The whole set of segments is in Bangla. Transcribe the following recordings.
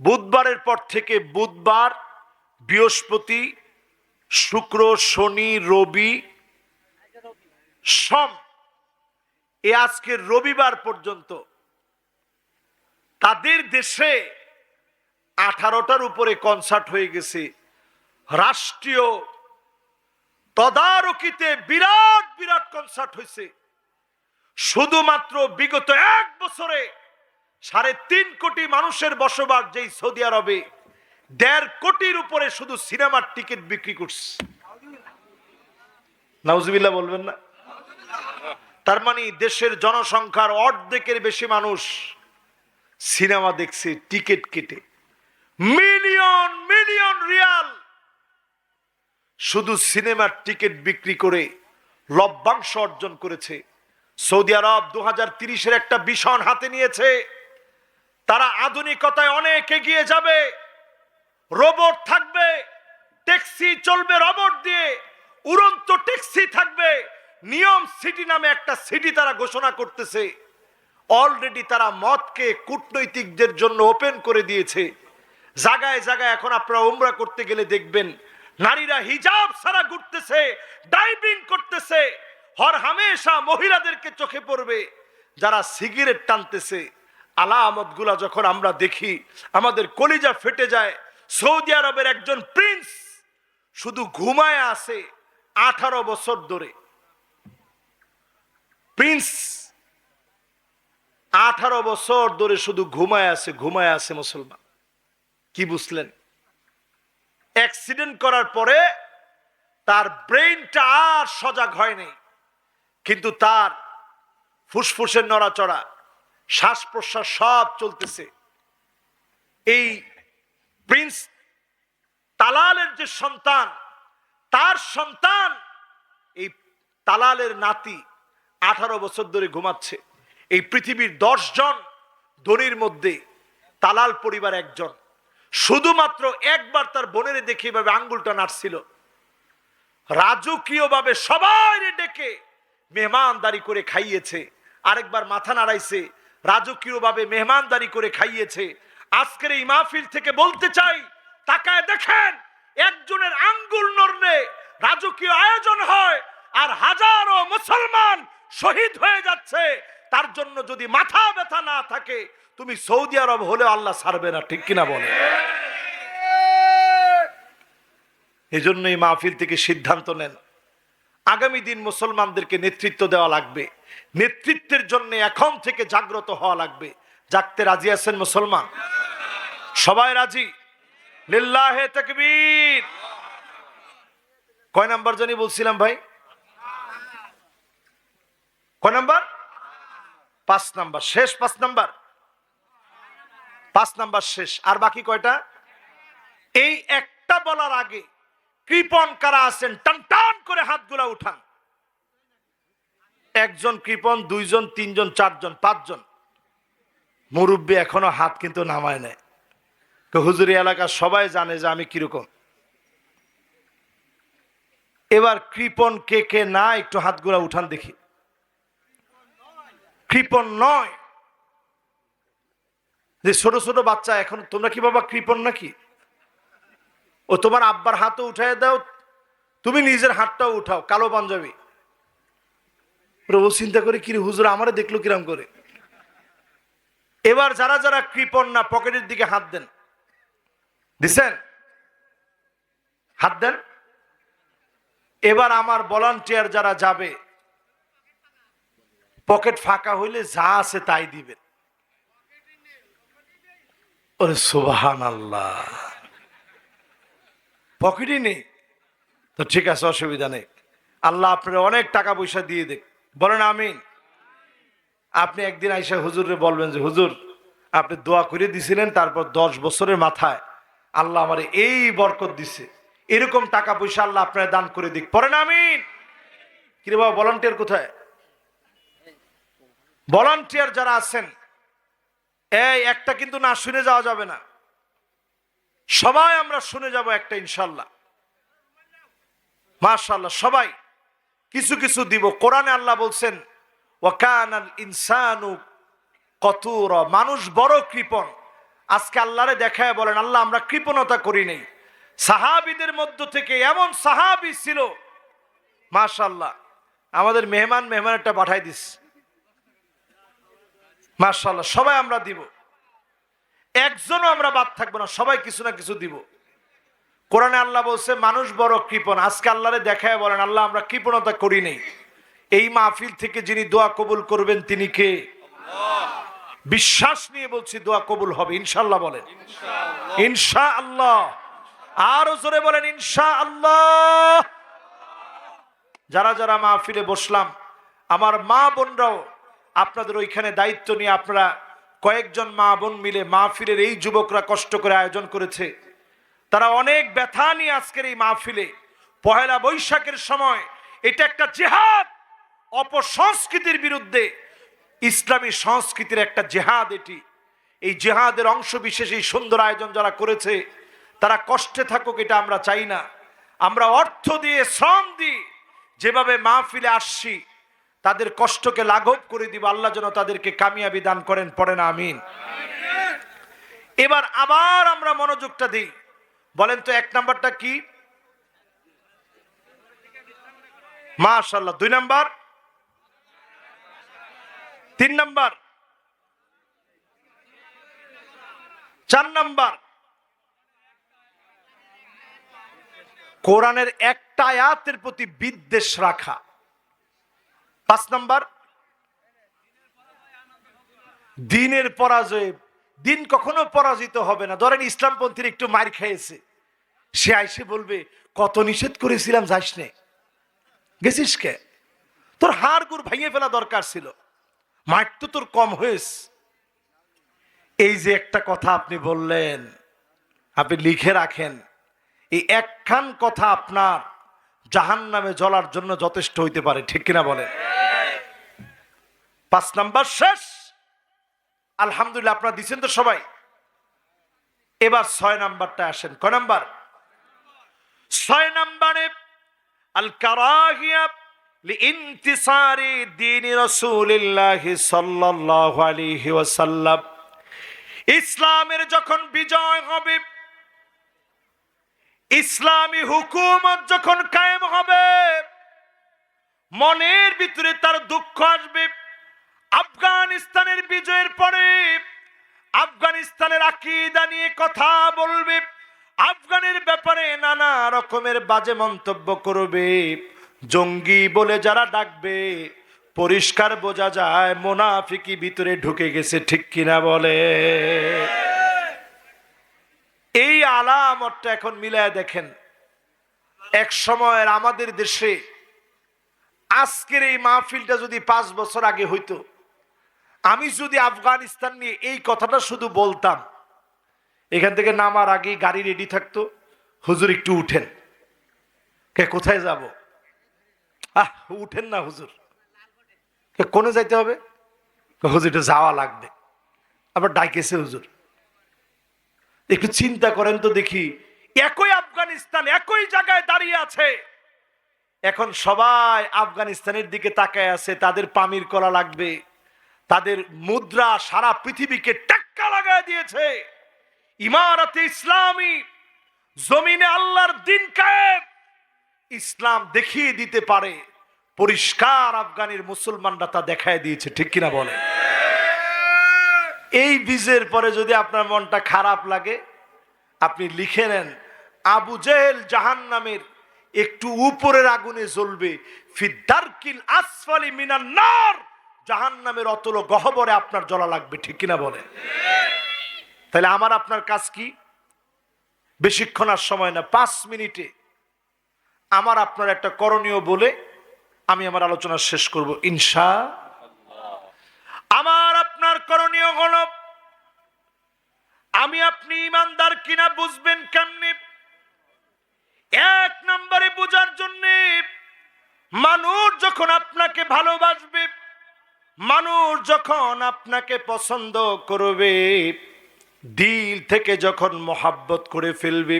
বুধবারের পর থেকে বুধবার, বৃহস্পতি, শুক্র, শনি, রবি, সম, এ আজকের রবিবার পর্যন্ত তাদের দেশে আঠারোটার উপরে কনসার্ট হয়ে গেছে। রাষ্ট্রীয় তদারকিতে বিরাট বিরাট কনসার্ট হয়েছে। শুধুমাত্র বিগত এক বছরে সাড়ে তিন কোটি মানুষের বসবাস যেই সৌদি আরবে, দেড় কোটির উপরে শুধু সিনেমার টিকিট বিক্রি করছে। নাউজুবিল্লাহ বলবেন না? তার মানে দেশের জনসংখ্যার অর্ধেকের বেশি মানুষ সিনেমা দেখছে, টিকিট কেটে। মিলিয়ন মিলিয়ন রিয়াল শুধু সিনেমার টিকিট বিক্রি করে লভ্যাংশ অর্জন করেছে। সৌদি আরব দু হাজার একটা ভীষণ হাতে নিয়েছে। তারা আধুনিকতায় অনেক এগিয়ে যাবে। রোবট থাকবে, ট্যাক্সি চলবে রোবট দিয়ে, উড়ন্ত ট্যাক্সি থাকবে। নিয়ম সিটি নামে একটা সিটি তারা ঘোষণা করতেছে। অলরেডি তারা মদকে কূটনৈতিকদের জন্য ওপেন করে দিয়েছে। জায়গায় জায়গায় এখন আপনারা উমরা করতে গেলে দেখবেন, নারীরা হিজাব ছাড়া ঘুরতেছে ডাইভিং করতেছে। হর হামেশা মহিলাদেরকে চোখে পড়বে, যারা সিগারেট টানতেছে। আলামতগুলা যখন আমরা দেখি, আমাদের কলিজা ফেটে যায়। সৌদি আরবের একজন প্রিন্স শুধু ঘুমায় আছে আঠারো বছর ধরে। প্রিন্স আঠারো বছর ধরে শুধু ঘুমায় আছে ঘুমায় আছে মুসলমান। কি বুঝলেন? অ্যাক্সিডেন্ট করার পরে তার ব্রেইনটা আর সজাগ হয়নি কিন্তু তার ফুসফুসের নড়াচড়া শ্বাস প্রশ্বাস সব চলতেছে। এই প্রিন্স তালালের যে সন্তান, তার সন্তান এই তালালের নাতি আঠারো বছর ধরে ঘুমাচ্ছে। এই পৃথিবীর দশ জন ধনির মধ্যে তালাল পরিবার একজন। শুধুমাত্র একবার তার বোনের দেখে এভাবে আঙ্গুলটা নাড়ছিল। রাজকীয়ভাবে সবাই ডেকে মেহমানদারি করে খাইয়েছে। আরেকবার মাথা নাড়াইছে। রাজকীয়ভাবে মেহমানদারি করে খাইয়েছে। আজকের এই মাহফিল থেকে বলতে চাই, তাকায় দেখেন, একজনের আঙ্গুল নড়লে রাজকীয় আয়োজন হয় আর হাজারো মুসলমান শহীদ হয়ে যাচ্ছে। তার জন্য যদি মাথা ব্যথা না থাকে, তুমি সৌদি আরব হলেও আল্লাহ ছাড়বে না, ঠিক কিনা বলে এই এই মাহফিল থেকে সিদ্ধান্ত নেন। আগামী দিন মুসলমানদেরকে নেতৃত্ব দেওয়া লাগবে। নেতৃত্বের জন্য এখন থেকে জাগ্রত হওয়া লাগবে। জাগতে রাজি আছেন মুসলমান? সবাই রাজি? কয় নাম্বার জানি বলছিলাম ভাই? কয় নাম্বার? পাঁচ নাম্বার, শেষ পাঁচ নাম্বার। পাঁচ নাম্বার শেষ। আর বাকি কয়টা? এই একটা বলার আগে কৃপন কারা আছেন? টান। করে হাতগুলা উঠান। একজন কৃপন, দুইজন, তিনজন, চারজন, পাঁচজন। মুরব্বী এখনও হাত কিন্তু নামায় নেয় হুজুরি এলাকার সবাই জানে যে আমি কীরকম। এবার কৃপন কে কে না, একটু হাতগুলা উঠান দেখি। কৃপন নয়। যে ছোট ছোট বাচ্চা, এখন তোমরা কি বাবা কৃপন নাকি? ও তোমার আব্বার হাতও উঠাই দাও তুমি নিজের হাতটাও উঠাও, কালো পাঞ্জাবি। ও চিন্তা করে কি হুজুর আমারে দেখল কিরাম করে? এবার যারা যারা কৃপন না, পকেটের দিকে হাত দেন। দিছেন? হাত দেন? এবার আমার ভলান্টিয়ার যারা যাবে, পকেট ফাঁকা হইলে যা আছে তাই দিবেন। ওরে আল্লাহ পকেটই নেই। তো ঠিক আছে, অসুবিধা নেই। আল্লাহ আপনার অনেক টাকা পয়সা দিয়ে দেখ বলেন আমিন। আপনি একদিন আইসা হুজুরে বলবেন যে, হুজুর, আপনি দোয়া করে দিছিলেন, তারপর দশ বছরের মাথায় আল্লাহ আমার এই বরকত দিছে। এরকম টাকা পয়সা আল্লাহ আপনার দান করে দিক। পড়েন আমিন। কিরে বাবা, ভলান্টিয়ার কোথায়? ভলান্টিয়ার যারা আছেন, এই একটা কিন্তু না শুনে যাওয়া যাবে না। সবাই আমরা শুনে যাব একটা, ইনশাল্লাহ। মাশাল্লাহ সবাই কিছু কিছু দিব। কোরআনে আল্লাহ বলছেন, ওয়াকানাল ইনসানু কতুর মানুষ বড় কৃপণ। আজকে আল্লাহরে দেখায় বলেন, আল্লাহ, আমরা কৃপণতা করি নেই। সাহাবিদের মধ্য থেকে এমন সাহাবি ছিল মাশাল্লাহ আমাদের মেহমান মেহমানটা পাঠাই দিস। মাশাল্লাহ সবাই আমরা দিব। একজনও আমরা বাদ থাকব না, সবাই কিছু না কিছু দিব। কোরআনে আল্লাহ বলছে মানুষ বড় কৃপণ। আজকে আল্লাহরে দেখায় বলেন আল্লাহ আমরা কৃপণতা করি নেই। এই মাহফিল থেকে যিনি দোয়া কবুল করবেন তিনি কে? বিশ্বাস নিয়ে বলছি দোয়া কবুল হবে ইনশাল্লাহ বলেন। ইনশা আল্লাহ আরও জোরে বলেন ইনশা আল্লাহ যারা যারা মাহফিলে বসলাম আমার মা বোনরাও আপনাদের ওইখানে দায়িত্ব নিয়ে আপনারা কয়েকজন মা বোন মিলে মাহফিলের এই যুবকরা কষ্ট করে আয়োজন করেছে। তারা অনেক ব্যথা নিয়ে আজকের এই মাহফিলে। পহেলা বৈশাখের সময় এটা একটা জেহাদ, অপসংস্কৃতির বিরুদ্ধে। ইসলামী সংস্কৃতির একটা জেহাদ এটি। এই জেহাদের অংশ বিশেষ এই সুন্দর আয়োজন যারা করেছে, তারা কষ্টে থাকুক এটা আমরা চাই না। আমরা অর্থ দিয়ে, শ্রম দিই যেভাবে মাহফিলে আসছি, তাদের কষ্টকে লাঘব করে দিব। আল্লাহ যেন তাদেরকে কামিয়াবি দান করেন পড়েন আমিন। এবার আবার আমরা মনোযোগটা দিই। বলেন তো এক নাম্বারটা কি? মাশাল্লাহ দুই নাম্বার। তিন নাম্বার। চার নাম্বার। কোরআনের একটা আয়াতের প্রতি বিদ্বেষ রাখা। পাঁচ নাম্বার। দিনের পরাজয়ে দিন কখনো পরাজিত হবে না। ধরেন ইসলামপন্থীর একটু মার খেয়েছে। সে আইসে বলবে, কত নিষেধ করেছিলাম, যাস নে। গেছিস কে? তোর হাড় গুড় ভাঙিয়ে ফেলা দরকার ছিল। মাঠ তো তোর কম হয়েছে। এই যে একটা কথা আপনি বললেন, আপনি লিখে রাখেন, এই একখান কথা আপনার জাহান নামে জ্বলার জন্য যথেষ্ট হইতে পারে, ঠিক কিনা বলেন? পাঁচ নাম্বার শেষ। আলহামদুলিল্লাহ, আপনারা দিচ্ছেন তো সবাই। এবার ছয় নাম্বারটা আসেন। ক নাম্বার? ছয় নাম্বারে আল কারাহিয়া লিনতিসারি দিন রাসূলিল্লাহ সাল্লাল্লাহু আলাইহি ওয়াসাল্লাম। ইসলামের যখন বিজয় হবে, ইসলামী হুকুমত যখন কায়েম হবে, মনের ভিতরে তার দুঃখ আসবে। আফগানিস্তানের বিজয়ের পরে আফগানিস্তানের আকিদা নিয়ে কথা বলবে, আফগানের ব্যাপারে নানা রকমের বাজে মন্তব্য করবে। জঙ্গি বলে যারা ডাকবে, পরিষ্কার বোঝা যায় মোনাফিকি ভিতরে ঢুকে গেছে, ঠিক কিনা বলে? এই আলামতটা এখন মিলায় দেখেন, এক সময়ের আমাদের দেশে আজকের এই মাহফিলটা যদি পাঁচ বছর আগে হইতো আমি যদি আফগানিস্তান নিয়ে এই কথাটা শুধু বলতাম, এখান থেকে নামার আগে গাড়ি রেডি থাকতো, হুজুর একটু উঠেন। কে, কোথায় যাব? আহ, উঠেন না হুজুর। কে, কোনে যাইতে হবে? হুজুর, একটু যাওয়া লাগবে। আবার ডাইকেছে হুজুর। একটু চিন্তা করেন তো দেখি, একই আফগানিস্তান একই জায়গায় দাঁড়িয়ে আছে। এখন সবাই আফগানিস্তানের দিকে তাকায় আছে, তাদের পামির করা লাগবে। তাদের মুদ্রা সারা পৃথিবীকে টাক্কা লাগায় দিয়েছে। ইমারতে ইসলামী জমিনে আল্লাহর দিন কায়েম। ইসলাম দেখিয়ে দিতে পারে, পরিষ্কার আফগানের মুসলমানরা তা দেখায় দিয়েছে, ঠিক কিনা বলে? এই বীজের পরে যদি আপনার মনটা খারাপ লাগে, আপনি লিখে নেন, আবু জেহেল জাহান নামের একটু উপরের আগুনে জ্বলবে, ফিদ্দারকিল আসফালি মিনান্নার। নার জাহান নামের অতল গহবরে আপনার জলা লাগবে, ঠিক কিনা বলে তাহলে আমার আপনার কাজ কি? বেশিক্ষণ আর সময় না, পাঁচ মিনিটে আমার আপনার একটা করণীয় বলে আমি আমার আলোচনা শেষ করব, ইনশা আমার আপনার করণীয় হল, আমি আপনি ইমানদার কিনা বুঝবেন কেমনে? এক নম্বরে বোঝার জন্যে মানুষ যখন আপনাকে ভালোবাসবে মানুষ যখন আপনাকে পছন্দ করবে, দিল থেকে যখন মোহাব্বত করে ফেলবে,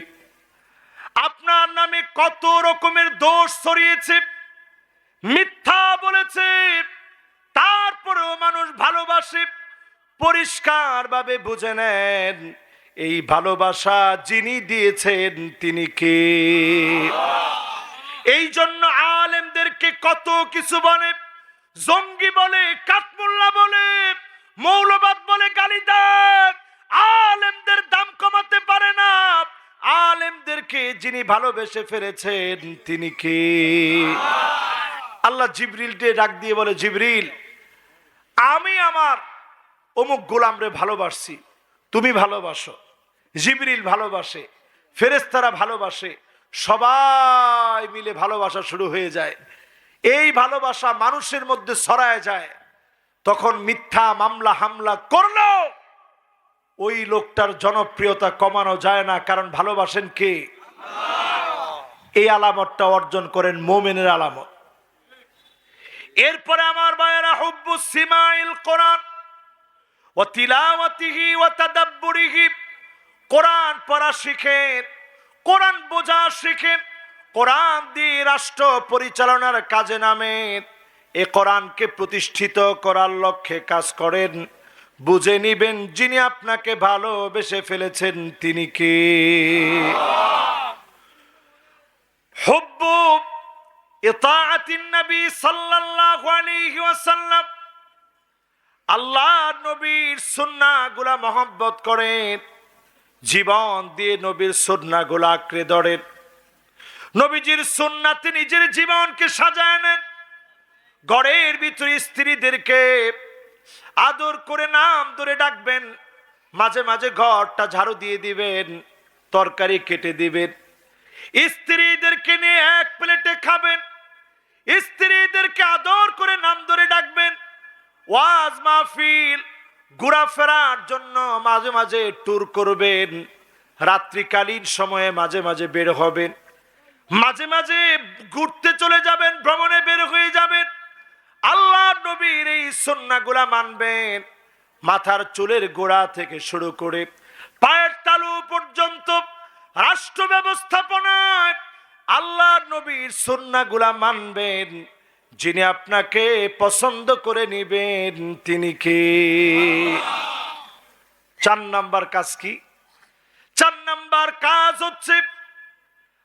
আপনার নামে কত রকমের দোষ ছড়িয়েছে, মিথ্যা বলেছে, তারপরেও মানুষ ভালোবাসে পরিষ্কার ভাবে বুঝে নেন, এই ভালোবাসা যিনি দিয়েছেন তিনি কে? এই জন্য আলেমদেরকে কত কিছু বলে জঙ্গি বলে, কাতমুল্লা বলে, মৌলবাদ বলে গালি আলেমদের দাম কমাতে পারে না। আলেমদেরকে যিনি ভালোবেসে ফেলেছেন, তিনি কে? আল্লাহ জিবরিলকে ডাক দিয়ে বলে, জিবরিল, আমি আমার অমুক গোলামরে ভালোবাসছি। তুমি ভালোবাসো। জিবরিল ভালোবাসে। ফেরেস্তারা ভালোবাসে। সবাই মিলে ভালোবাসা শুরু হয়ে যায়। এই ভালোবাসা মানুষের মধ্যে ছড়ায় যায়। তখন মিথ্যা মামলা, হামলা করল ওই লোকটার জনপ্রিয়তা কমানো যায় না, কারণ ভালোবাসেন কে? এই আলামতটা অর্জন করেন মোমেনের আলামত। এরপরে আমার বায়েরা হুব্বু সিমাইল কোরআন, ও তিলাওয়াতিহি ও তাদাব্বুরিহি। কোরআন পড়া শিখেন, কোরআন বোঝা শিখেন কোরআন দিয়ে রাষ্ট্র পরিচালনার কাজে নামেন এ কোরআনকে প্রতিষ্ঠিত করার লক্ষ্যে কাজ করেন। বুঝে নিবেন যিনি আপনাকে ভালোবেসে ফেলেছেন তিনি কে? আল্লাহ নবীর সুন্নাহগুলা মহব্বত করেন। জীবন দিয়ে নবীর সুন্নাহগুলা আঁকড়ে ধরেন। নবীজির সুন্নাতে নিজের জীবনকে সাজায় নেন। ঘরের ভিতরে স্ত্রীদেরকে আদর করে নাম ধরে ডাকবেন। মাঝে মাঝে ঘরটা ঝাড়ু দিয়ে দিবেন, তরকারি কেটে দিবেন। স্ত্রীদেরকে নিয়ে এক প্লেটে খাবেন। স্ত্রীদেরকে আদর করে নাম ধরে ডাকবেন। ওয়াজ মাহফিল, ঘোরাফেরার জন্য মাঝে মাঝে ট্যুর করবেন। রাত্রিকালীন সময়ে মাঝে মাঝে বের হবেন। মাঝে মাঝে ঘুরতে চলে যাবেন, ভ্রমণে বের হয়ে যাবেন। আল্লাহ নবীর এই সন্নাগুলা মানবেন। মাথার চুলের গোড়া থেকে শুরু করে পায়ের তালু পর্যন্ত রাষ্ট্র ব্যবস্থাপনায় আল্লাহ নবীর সন্নাগুলা মানবেন। যিনি আপনাকে পছন্দ করে নিবেন, তিনি কে? চার নাম্বার কাজ কি? চার নাম্বার কাজ হচ্ছে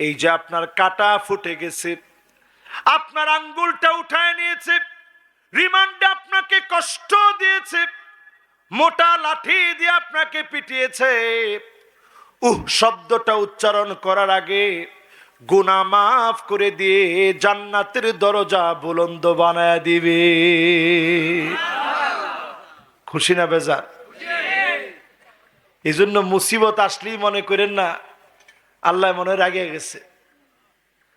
এই যে আপনার কাটা ফুটে গেছে, আপনার আঙ্গুলটা উঠায় নিয়েছে, রিমান্ডে আপনাকে কষ্ট দিয়েছে, মোটা লাঠি দিয়ে আপনাকে পিটিয়েছে। উহ, শব্দটা উচ্চারণ করার আগে গুনা মাফ করে দিয়ে জান্নাতের দরজা বুলন্দ বানায় দিবে। খুশি না বেজার? এই জন্য মুসিবত আসলেই মনে করেন না আল্লাহ মনে রাগে গেছে।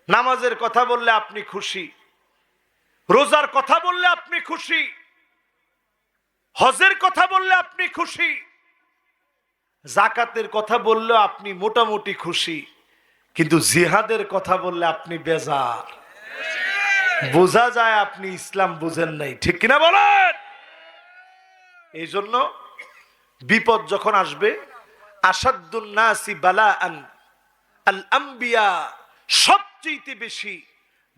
নামাজের কথা বললে আপনি খুশি, রোজার কথা বললে আপনি খুশি, হজের কথা বললে আপনি খুশি, জাকাতের কথা বললেও আপনি মোটামুটি খুশি, কিন্তু জিহাদের কথা বললে আপনি বেজার। বোঝা যায় আপনি ইসলাম বুঝেন নাই, ঠিক কিনা বলেন? এই জন্য বিপদ যখন আসবে আসাদুন্নাসি বালা আন আল আম্বিয়া সবচেয়ে বেশি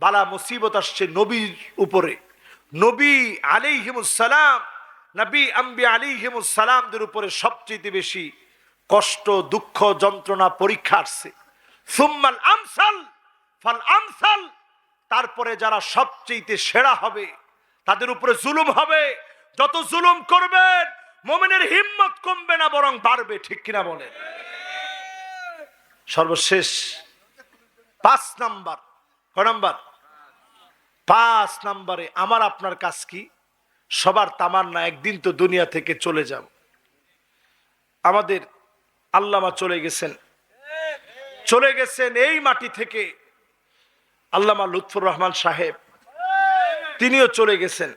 বালা মুসিবত আসছে নবীর উপরে। নবী আলিহিমুসালাম নবী আম্বি আলিহিমুসালামদের উপরে সবচেয়ে বেশি কষ্ট, দুঃখ, যন্ত্রণা, পরীক্ষা আসছে। সুম্মাল আমসাল, ফাল আমসাল, তারপরে যারা সবচেয়ে সেরা হবে, তাদের উপরে জুলুম হবে। যত জুলুম করবেন, মোমেনের হিম্মত কমবে না, বরং বাড়বে, ঠিক কিনা বলেন? সর্বশেষ পাঁচ নাম্বার, ক নাম্বার? পাঁচ নাম্বারে আমার আপনার কাজ কি? সবার তামান্না একদিন তো দুনিয়া থেকে চলে যাব। আমাদের আল্লামা চলে গেছেন। চলে গেছেন এই মাটি থেকে। আল্লামা লুৎফুর রহমান সাহেব, তিনিও চলে গেছেন।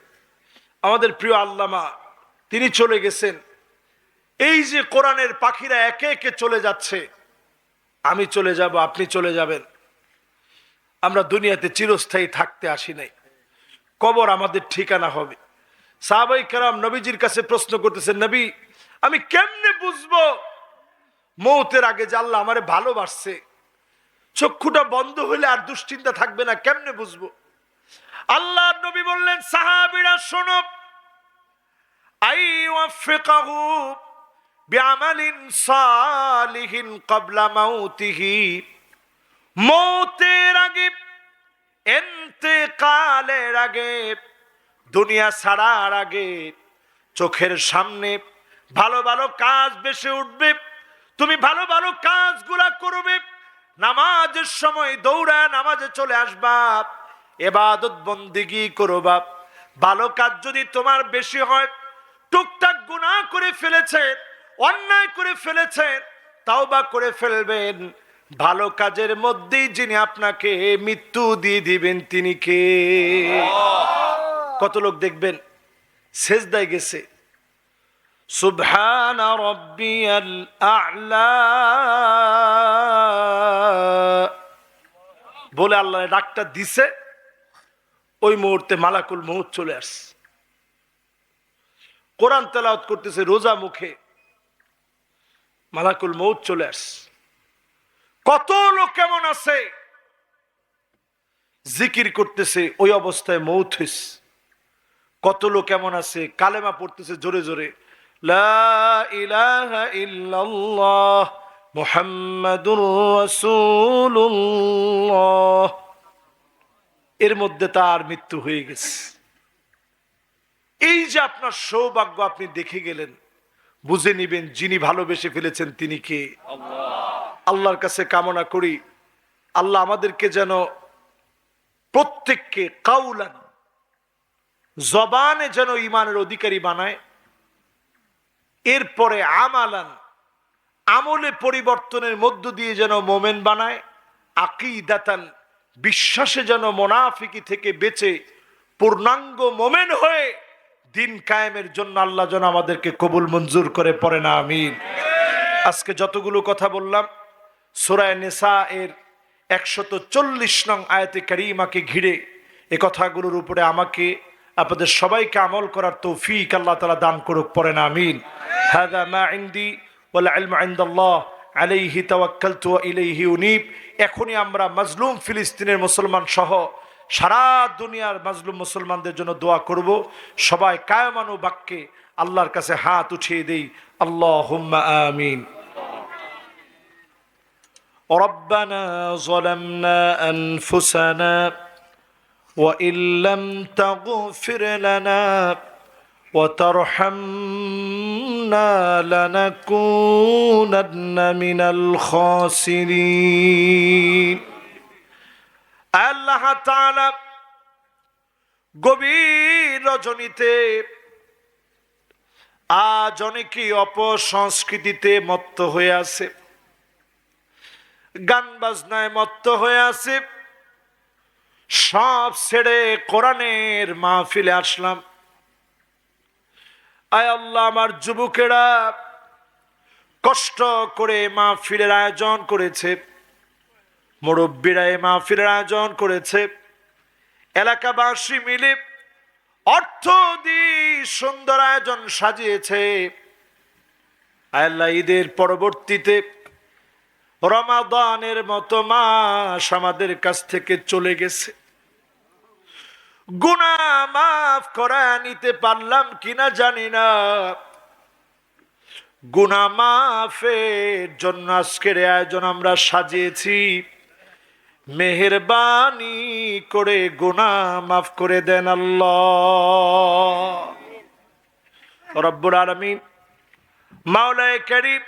আমাদের প্রিয় আল্লামা, তিনি চলে গেছেন। এই যে কোরআনের পাখিরা একে একে চলে যাচ্ছে। আমি চলে যাব, আপনি চলে যাবেন। আমরা দুনিয়াতে চিরস্থায়ী থাকতে আসি নাই। কবর আমাদের ঠিকানা হবে। সাহাবাই কারাম নবীজির কাছে প্রশ্ন করতেছেন, নবী, আমি কেমনে বুঝব? মৌতের আগে আল্লাহ আমারে ভালোবাসছে, চক্ষুটা বন্ধ হলে আর দুশ্চিন্তা থাকবে না, কেমনে বুঝব? আল্লাহ নবী বললেন, সাহাবিরা, শোনো। আই বিআমালিন সালিহিন ক্বাবলা মাউতিহি। মৌতের আগে, এন্তেকালের আগে, দুনিয়া ছাড়ার আগে চোখের সামনে ভালো ভালো কাজ বেশি উঠবে, তুমি ভালো ভালো কাজগুলা করবে, নামাজের সময় দৌড়া নামাজে চলে আসবা, এবাদত বন্দিগি করবা। ভালো কাজ যদি তোমার বেশি হয়, টুকটাক গুনাহ করে ফেলেছেন অন্যায় করে ফেলেছেন তাও বা করে ফেলবেন। ভালো কাজের মধ্যেই যিনি আপনাকে মৃত্যু দিয়ে দিবেন, তিনি কে? কত লোক দেখবেন, সেজদায় গেছে। আ'লা। বলে আল্লাহ ডাকটা দিছে, ওই মুহূর্তে মালাকুল মৌত চলে আসছে। কোরআন তেলাওয়াত করতেছে রোজা মুখে। মালাকুল মৌত চলে আসছে। কত লোক কেমন আছে? জিকির করতেছে, ওই অবস্থায় মৌত হইছে। কত লোক কেমন আছে? কালেমা পড়তেছে জোরে জোরে। এর মধ্যে তার মৃত্যু হয়ে গেছে। এই যে আপনার সৌভাগ্য আপনি দেখে গেলেন বুঝে নিবেন যিনি ভালোবেসে ফেলেছেন তিনি কে? আল্লাহর কাছে কামনা করি, আল্লাহ আমাদেরকে যেন প্রত্যেককে কাউলান, জবানে যেন ইমানের অধিকারী বানায়, এরপরে আমালান, আমলে পরিবর্তনের মধ্য দিয়ে যেন মোমেন বানায়, আকিদাতান, বিশ্বাসে যেন মোনাফিকি থেকে বেঁচে পূর্ণাঙ্গ মোমেন হয়ে দিন কায়েমের জন্য আল্লাহ যেন আমাদেরকে কবুল মঞ্জুর করে পড়ে না, আমিন। আজকে যতগুলো কথা বললাম, সোরায় নেশা এর একশত চল্লিশ নং আয়াতে কারিমাকে ঘিরে এ কথাগুলোর উপরে আমাকে, আপনাদের সবাইকে আমল করার তৌফিক আল্লাহ তালা দান করুক পরে না, আমিন। হাদা মা ইন্দি ইনদাল্লাহ আলাইহি ইলাইহি উনীব। এখনই আমরা মাজলুম ফিলিস্তিনের মুসলমান সহ সারা দুনিয়ার মাজলুম মুসলমানদের জন্য দোয়া করব সবাই কায়মানু বাক্যে আল্লাহর কাছে হাত উঠিয়ে দেই আল্লাহুম্মা আমিন ربنا ظلمنا أنفسنا وإن لم تغفر لنا وترحمنا لنكونن من الخاسرين আল্লাহ গভীর রজনীতে, আজ অনেকেই অপসংস্কৃতিতে মত্ত হয়ে আছে, গান বাজনায় মত্ত হয়ে আছে, সব ছেড়ে কোরআনের মাহফিলে আসলাম। আয় আল্লাহ, আমার যুবকেরা কষ্ট করে মাহফিলের আয়োজন করেছে। মুরব্বীরা এই মাহফিলের আয়োজন করেছে। এলাকাবাসী মিলে অর্থ দিয়ে সুন্দর আয়োজন সাজিয়েছে। আল্লাহ ঈদের পরবর্তীতে রমাদানের মতো মাস আমাদের কাছ থেকে চলে গেছে। গুনা মাফ করা নিতে পারলাম কিনা জানি না। গুনা মাফের জন্য আজকের আয়োজন আমরা সাজিয়েছি। মেহরবানি করে গুনা মাফ করে দেন আল্লাহ। রব্বুর আলমিন মাওলায় করিম